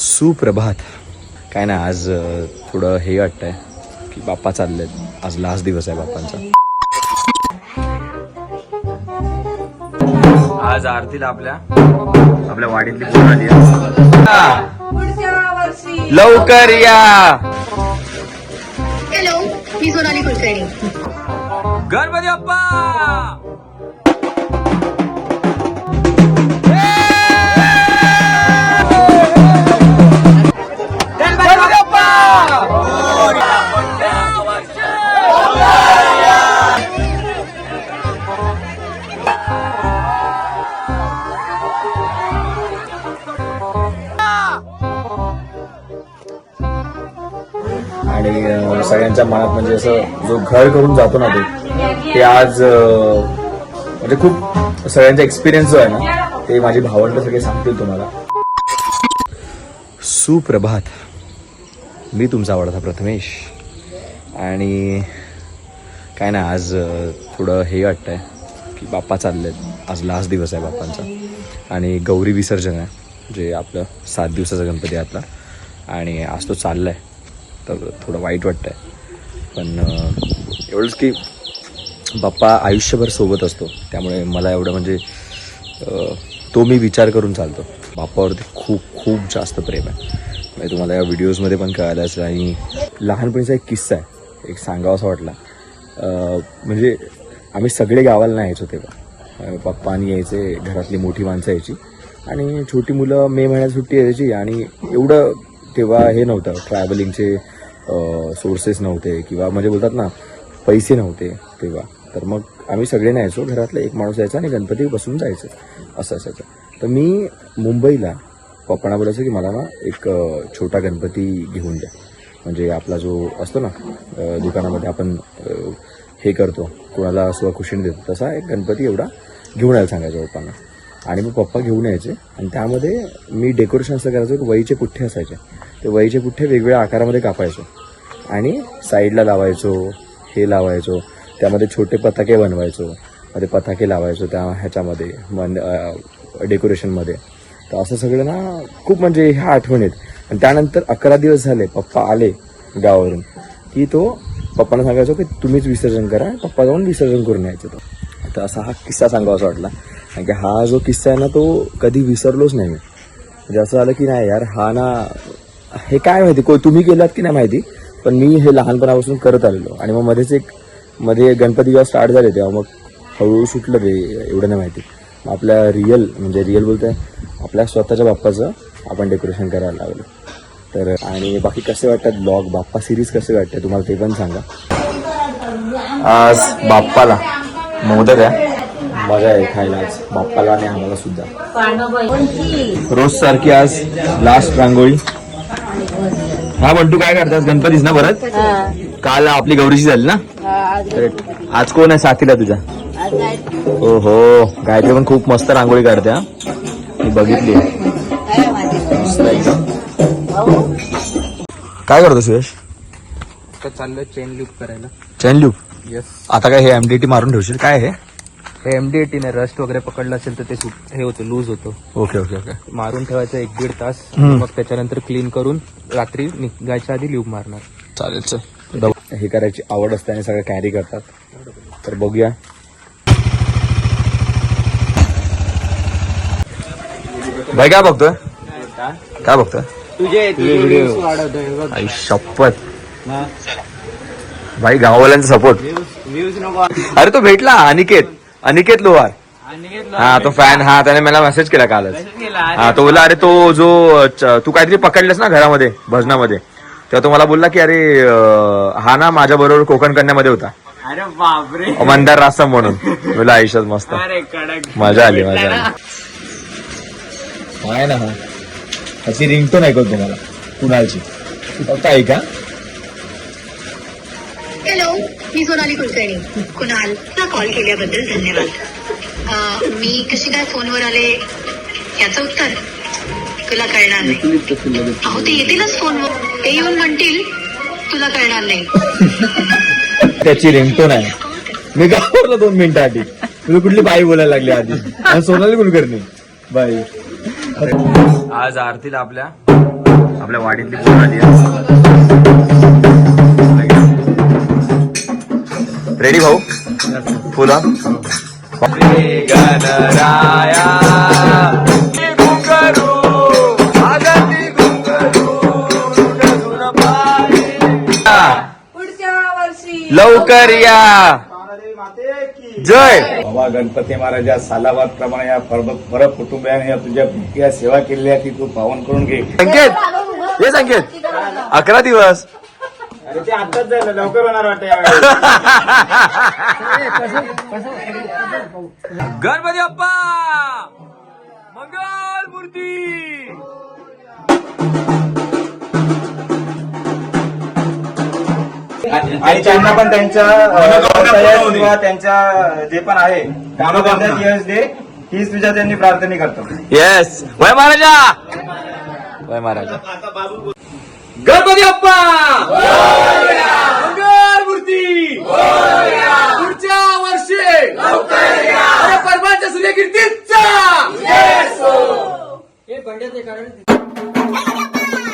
सुप्रभात. काय नाही आज थोडं हे वाटतंय की बाप्पा चाललेत. आज लास्ट दिवस आहे बाप्पांचा. आज आरतीला आपल्या आपल्या वाडीतली पोरं आली आहे. लवकर या! हॅलो मी सोनाली कुलकर्णी. गणपती बाप्पा! खळ करून जातो ना ते. ते आज म्हणजे खूप सगळ्यांचा एक्सपिरियन्स जो आहे ना ते माझी भावंड सगळे सांगतील तुम्हाला. सुप्रभात. मी तुमचा आवडता प्रथमेश. आणि काय नाही आज थोडं हे वाटतंय की बाप्पा चाललेत. आज लास्ट दिवस आहे बाप्पांचा. आणि गौरी विसर्जन आहे जे आपलं सात दिवसाचा गणपती आहे आपला आणि आज तो चाललाय. तर थोडं वाईट वाटतंय. पण एवढंच की बाप्पा आयुष्यभर सोबत असतो. त्यामुळे मला एवढं म्हणजे तो मी विचार करून चालतो. बाप्पावरती खूप खूप जास्त प्रेम आहे. म्हणजे तुम्हाला या व्हिडिओजमध्ये पण कळालं असेल आणि लहानपणीचा एक किस्सा आहे. एक सांगावासा वाटला. म्हणजे आम्ही सगळे गावाला नाही यायचो तेव्हा पप्पा आणि यायचे घरातली मोठी माणसं यायची. आणि छोटी मुलं मे महिन्यात सुट्टी यायची आणि एवढं तेव्हा हे नव्हतं. ट्रॅव्हलिंगचे सोर्सेस नव्हते किंवा म्हणजे बोलतात ना पैसे नव्हते तेव्हा. तर मग आम्ही सगळे न्यायचो घरातला एक माणूस यायचा आणि गणपती बसून जायचं असं असायचं तर मी मुंबईला पप्पांना बोलायचं की मला ना एक छोटा गणपती घेऊन द्या. म्हणजे आपला जो असतो ना दुकानामध्ये आपण हे करतो कोणाला स्वखुशीने देतो तसा एक गणपती एवढा घेऊन यायला सांगायचं पप्पांना. आणि मग पप्पा घेऊन यायचे आणि त्यामध्ये मी डेकोरेशन असं करायचो की वहीचे पुठ्ठे असायचे. ते वहीचे पुठ्ठे वेगवेगळ्या आकारामध्ये कापायचो. आणि साईडला लावायचो हे लावायचो त्यामध्ये छोटे पताके बनवायचो. मध्ये ते पताके लावायचो त्या ह्याच्यामध्ये मन डेकोरेशनमध्ये. तर असं सगळं ना खूप म्हणजे ह्या आठवणीत आणि त्यानंतर अकरा दिवस झाले पप्पा आले गावावरून की तो पप्पांना सांगायचो की तुम्हीच विसर्जन करा पप्पा जाऊन विसर्जन करून यायचं तो. तर असा हा किस्सा सांगावा असा वाटला. कारण की हा जो किस्सा आहे ना तो कधी विसरलोच नाही मी. म्हणजे असं झालं की नाही यार हा ना हे काय माहिती? को तुम्ही केलात की नाही माहिती? पण मी हे लहानपणापासून करत आलेलो. आणि मग मध्येच एक मध्ये गणपती जेव्हा स्टार्ट झाले तेव्हा मग हळूहळू सुटलं ते एवढं नाही माहिती. मग आपल्या रिअल म्हणजे रिअल बोलतोय आपल्या स्वतःच्या बाप्पाचं आपण डेकोरेशन करायला लागलो. तर आणि बाकी कसे वाटतात ब्लॉग बाप्पा सिरीज कसे वाटते? तुम्हाला ते पण सांगा. आज बाप्पाला मोदक आहे. मजा आहे खायला आज. बाप्पाला आणि आम्हाला सुद्धा. रोज सारखी आज लास्ट रांगोळी. हा बंटू काय करतात गणपतीच ना परत? काल आपली गौरीची झाली ना. आज कोण आहे साथीला तुझ्या हो हो गायत्री पण खूप मस्त रांगोळी काढते हा. मी बघितली. काय करतो सुयश चाललोय चेन लूप करायला. चॅन लूप येस आता काय हे एमडीटी मारून ठेवशील? काय हे? हे एमडी एटीने रस्ट वगैरे पकडलं असेल तर ते सुट हे होतं लूज होतं. Okay okay okay. मारून ठेवायचं एक दीड तास. हम्म. मग त्याच्यानंतर क्लीन करून रात्री निघायच्या आधी लूप मारणार. चालेल चल. हे करायची आवड असते आणि सगळं कॅरी करतात. तर बघूया. भाई काय बघतोय? काय? बघतोय? तुझे व्हिडिओ. वाढवतोय आई शपथ. भाई गाववाल्यांचा सपोर्ट व्ह्यूज नको. अरे तो भेटला अनिकेत. अनिकेत लोहार. हा तो फॅन हा त्याने मला मेसेज केला कालच. हा तो बोला अरे तो जो तू काहीतरी पकडलेस ना घरामध्ये भजनामध्ये तेव्हा तो मला बोलला की अरे हा ना माझ्या बरोबर कोकण कन्यामध्ये होता. अरे बापरे. मंदार रासम म्हणून. बोला आयुष्यात मस्त. अरे कडक. मजा आली मजा आली. आहे ना हा. त्याची रिंगटोन ऐकत तुम्हाला. कुणालची. फक्त ऐका. मी सोनाली कुलकर्णी. कुणाल. ना कॉल केल्याबद्दल धन्यवाद. मी कशी काय फोनवर आले याचं उत्तर तुला कळणार नाही. अहो ते येतीलच फोनवर. ते येऊन म्हणतील तुला कळणार नाही. त्याची रिंगटोन आहे. मी गावाला दोन मिनिटं आधी. तुम्ही कुठली बाई बोलायला लागली आधी? सोनाली कुलकर्णी. बाई. आज आरतीला आपल्या आपल्या वाडीतली पोरं आली रेडी भाऊ? फुलं. गणराया. पुढच्या वर्षी. लवकर या. जय. बाबा गणपती महाराजा सालाबाद प्रमाणे या परब परब कुटुंबियाने या तुझ्या भक्तीया सेवा केलेली आहे ती तू पावन करून घे. संकेत. हे संकेत. अकरा दिवस. अरे ते आताच झालं लवकर होणार वाटतं गणपती बाप्पा! मंगल मूर्ती! आणि त्यांना पण त्यांच्या त्यांच्या जे पण आहे कामकाजात यश दे हीच तुझ्या त्यांनी प्रार्थना करतो येस वय महाराजा! वय महाराजा. गणपती बाप्पा मंगल मूर्ती पुढच्या वर्षी अरे परमाच्या सूर्यकीर्तीचा आता परत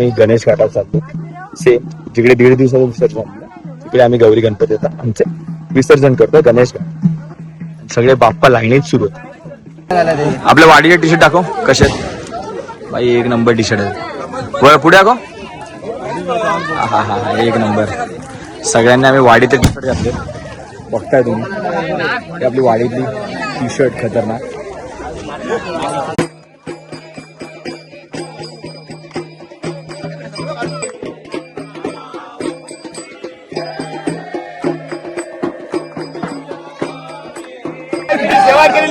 आम्ही गणेश घाटात चाललो सेम जिकडे दीड दिवसाचं विसर्जन तिकडे आम्ही गौरी गणपती आता आमचे विसर्जन करतो गणेश घाट. सगळे बाप्पा लाईनीत सुरू होते आपल्या वाडीचे टी शर्ट दाखव कसे आहेत? बाई एक नंबर टी शर्ट आहे पुढे दाखव. हा हा हा एक नंबर. सगळ्यांनी आम्ही वाडीचे टी शर्ट घातले. बघताय तुम्ही. आपली वाडीतली टी शर्ट खतरनाक.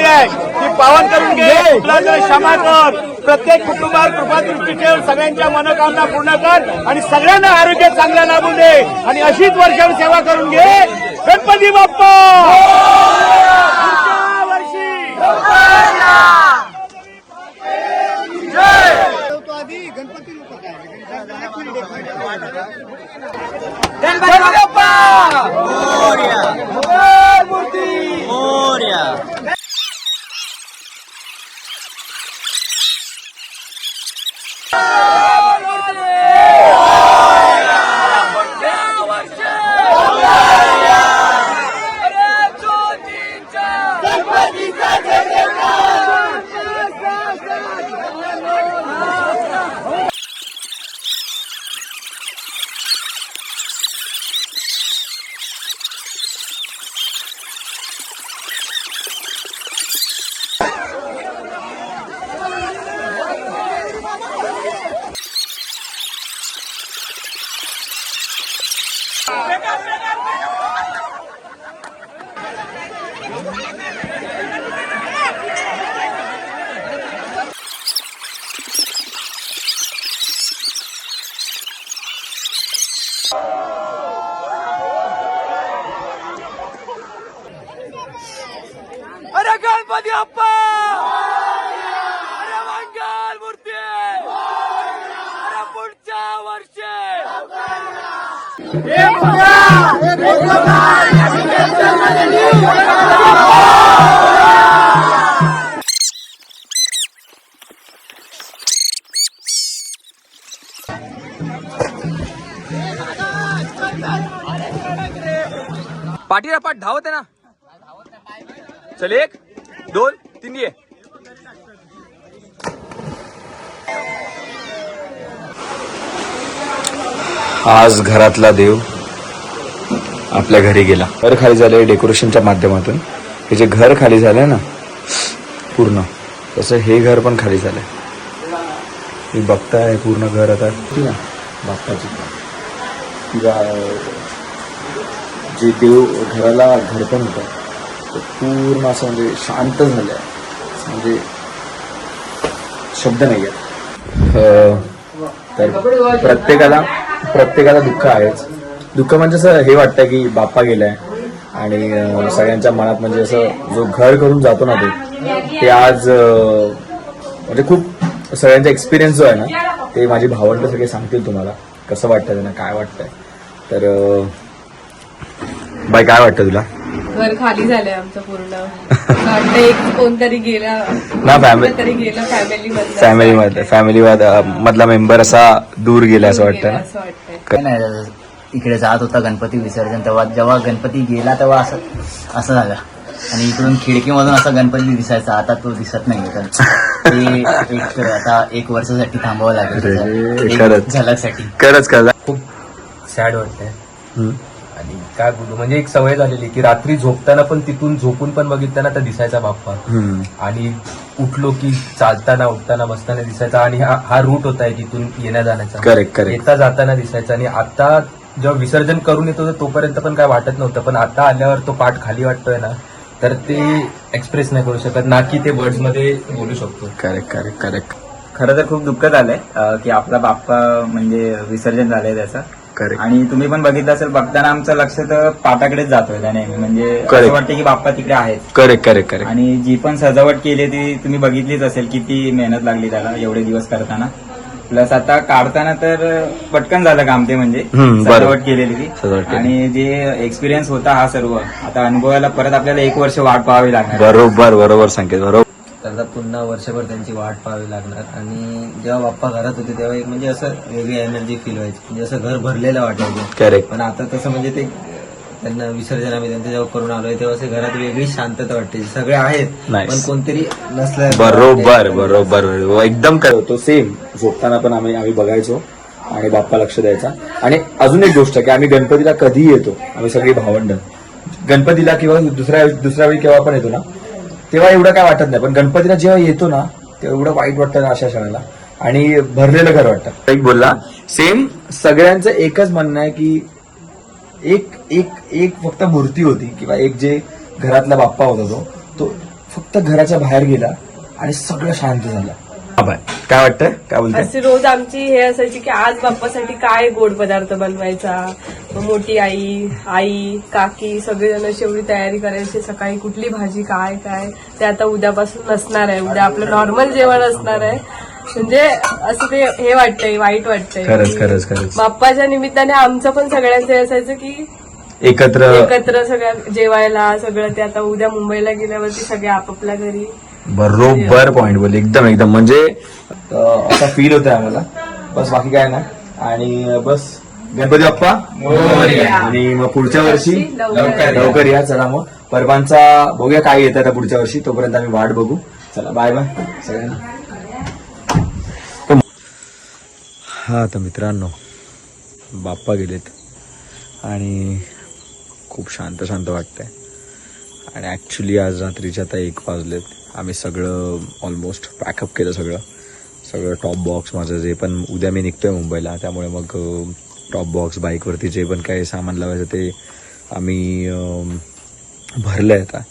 आहे ती पावन करून घे. क्षमा कर. प्रत्येक कुटुंबावर कृपा दृष्टी ठेव. सगळ्यांच्या मनोकामना पूर्ण कर आणि सगळ्यांना आरोग्य चांगलं लाभून दे. आणि अशीच वर्षावर सेवा करून घे. गणपती बाप्पा! पाठी पाठ धावत आहे ना? चल एक दोन तीन ये. आज घरातला देव आपल्या घरी गेला. घर खाली झालंय डेकोरेशनच्या माध्यमातून. हे जे घर खाली झालंय ना पूर्ण तसं हे घर पण खाली झालंय. मी बघताय पूर्ण घर आता. ना? बाप्पाची किंवा जे देव घराला घडपण होतं तर पूर्ण असं म्हणजे शांत झालंय. म्हणजे शब्द नाही आहेत तर प्रत्येकाला प्रत्येकाला दुःख आहेच. दुःख म्हणजे असं हे वाटतं की बाप्पा गेलाय. आणि सगळ्यांच्या मनात म्हणजे असं जो घर करून जातो ना ते ते आज म्हणजे खूप सगळ्यांचा एक्सपिरियन्स जो आहे ना ते माझी भावंड सगळे सांगतील तुम्हाला. कसं वाटतं त्यांना काय वाटतंय. तर बाई काय वाटतं तुला? घर खाली झालंय आमचं पूर्ण. एक कोणतरी गेला ना फॅमिली तरी गेलं फॅमिली फॅमिली मध्ये फॅमिली मधला मेंबर असा दूर गेला असं वाटतं काय नाही इकडे जात होता गणपती विसर्जन तेव्हा जेव्हा गणपती गेला तेव्हा असं असं झालं. आणि इकडून खिडकीमधून असा गणपती दिसायचा. आता तो दिसत नाही तर ते एक आता एक वर्षासाठी थांबावं लागेल. झलकसाठी. खरंच खरंच खूप सॅड वाटतंय. हम्म. आणि काय बोलू? म्हणजे एक सवय झालेली की रात्री झोपताना पण तिथून झोपून पण बघितलं तर दिसायचा बाप्पा. आणि उठलो की चालताना उठताना बसताना दिसायचा. आणि हा रूट होता इथून येण्या जाण्याचा. येता जाताना दिसायचा. आणि आता जेव्हा विसर्जन करून येतो तोपर्यंत पण काय वाटत नव्हतं. पण आता आल्यावर तो पाठ खाली वाटतोय ना तर ते एक्सप्रेस नाही करू शकत. ना की ते वर्ड्समध्ये बोलू शकतो. करेक्ट करेक्ट करेक्ट खरं तर खूप दुःख झालंय की आपला बाप्पा म्हणजे विसर्जन झालंय त्याचं. करेक्ट आणि तुम्ही पण बघितलं असेल बघताना आमचं लक्ष तर पाटाकडेच जातोय त्या नेहमी. म्हणजे असं. वाटतं की बाप्पा तिकडे आहेत. करेक्ट करेक्ट करेक्ट आणि जी पण सजावट केली ती तुम्ही बघितलीच असेल किती मेहनत लागली त्याला एवढे दिवस करताना. प्लस आता काढताना तर पटकन झालं काम ते म्हणजे. हम्म. सजावट केलेली ती. सजावट केली. आणि जे एक्सपिरियन्स होता हा सर्व आता अनुभवायला परत आपल्याला एक वर्ष वाट पाहावी लागणार. बरोबर बरोबर संकेत बरोबर. त्याला पुन्हा वर्षभर त्यांची वाट पाहावी लागणार. आणि जेव्हा बाप्पा घरात होते तेव्हा एक म्हणजे असं वेगळी एनर्जी फील व्हायची. म्हणजे असं घर भरलेलं वाटायचं. करेक्ट पण आता तसं म्हणजे ते त्यांना विसर्जन आम्ही त्यांच्या जेव्हा करून आलोय. तेव्हा असे घरात वेगळी शांतता वाटते सगळे आहेत Nice. पण कोणतरी नसलं बरोबर बरोबर. एकदम करतो सेम झोपताना पण आम्ही आम्ही बघायचो आणि बाप्पा लक्ष द्यायचा. आणि अजून एक गोष्ट की आम्ही गणपतीला कधी येतो? आम्ही सगळी भावंड. गणपतीला किंवा दुसऱ्या दुसऱ्या वेळी केव्हा पण येतो ना तेव्हा एवढं काय वाटत नाही. पण गणपतीला जेव्हा येतो ना तेव्हा एवढं वाईट वाटतं ना अशा क्षणाला. आणि भरलेलं घर वाटतं. एक बोलला सेम सगळ्यांचं एकच म्हणणं आहे की एक एक एक फक्त मूर्ती होती किंवा एक जे घरातला बाप्पा होता तो तो फक्त घराच्या बाहेर गेला आणि सगळं शांत झालं. काय वाटतंय? काय बोलतोय? अशी रोज आमची हे असायची की आज बाप्पासाठी काय गोड पदार्थ बनवायचा? मग मोठी आई आई काकी सगळेजण अशी एवढी तयारी करायची सकाळी कुठली भाजी काय काय? ते आता उद्यापासून नसणार आहे. उद्या आपलं नॉर्मल जेवण असणार आहे. म्हणजे असं ते हे वाटतंय वाईट वाटतंय. खरंच खरंच खरंच. बाप्पाच्या निमित्ताने आमचं पण सगळ्यांचं हे असायचं की एकत्र एकत्र सगळ्या जेवायला सगळं ते आता उद्या मुंबईला गेल्यावरती सगळे आपापल्या घरी. बरोबर पॉइंट बोल एकदम एकदम. म्हणजे असा फील होतोय आम्हाला. बस बाकी काय ना आणि बस गणपती बाप्पा. आणि मग पुढच्या वर्षी लवकर या. लवकर या. चला मग. परवांचा बघूया काय येतं आता पुढच्या वर्षी. तोपर्यंत आम्ही वाट बघू. चला बाय बाय सगळ्यांना. हा तर मित्रांनो. बाप्पा गेलेत. आणि खूप शांत शांत वाटतंय. आणि ॲक्च्युली आज रात्रीचे आता एक वाजलेत. आम्ही सगळं ऑलमोस्ट पॅकअप केलं सगळं. सगळं टॉप बॉक्स माझं जे पण उद्या मी निघतोय मुंबईला. त्यामुळे मग टॉप बॉक्स बाईकवरती जे पण काही सामान लावायचं ते आम्ही भरलं आहे आता.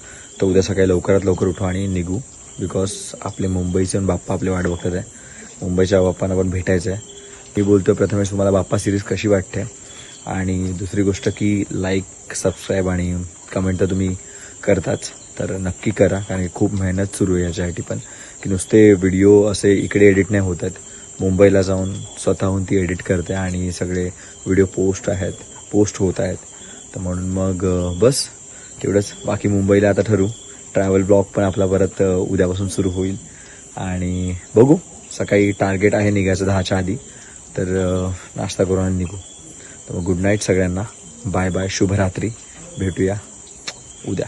तर उद्या सकाळी लवकरात लवकर उठू आणि निघू. बिकॉज आपले मुंबईचे पण बाप्पा आपले वाट बघतात आहे. मुंबईच्या बाप्पांना पण भेटायचं आहे मी बोलतो प्रथमेश तुम्हाला बाप्पा सिरीज कशी वाटते? आणि दुसरी गोष्ट की लाईक सबस्क्राईब आणि कमेंट तर तुम्ही करताच. तर नक्की करा कारण की खूप मेहनत सुरू आहे याच्यासाठी पण. की नुसते व्हिडिओ असे इकडे एडिट नाही होत आहेत. मुंबईला जाऊन स्वतःहून ती एडिट करते आणि सगळे व्हिडिओ पोस्ट आहेत पोस्ट होत आहेत. तर म्हणून मग बस तेवढंच. बाकी मुंबईला आता ठरू. ट्रॅव्हल ब्लॉग पण आपला परत उद्यापासून सुरू होईल. आणि बघू सकाळी टार्गेट आहे निघायचं दहाच्या आधी. तर नाश्ता करून आणि निघू. तर मग गुड नाईट सगळ्यांना. बाय बाय शुभरात्री. भेटूया. उद्या.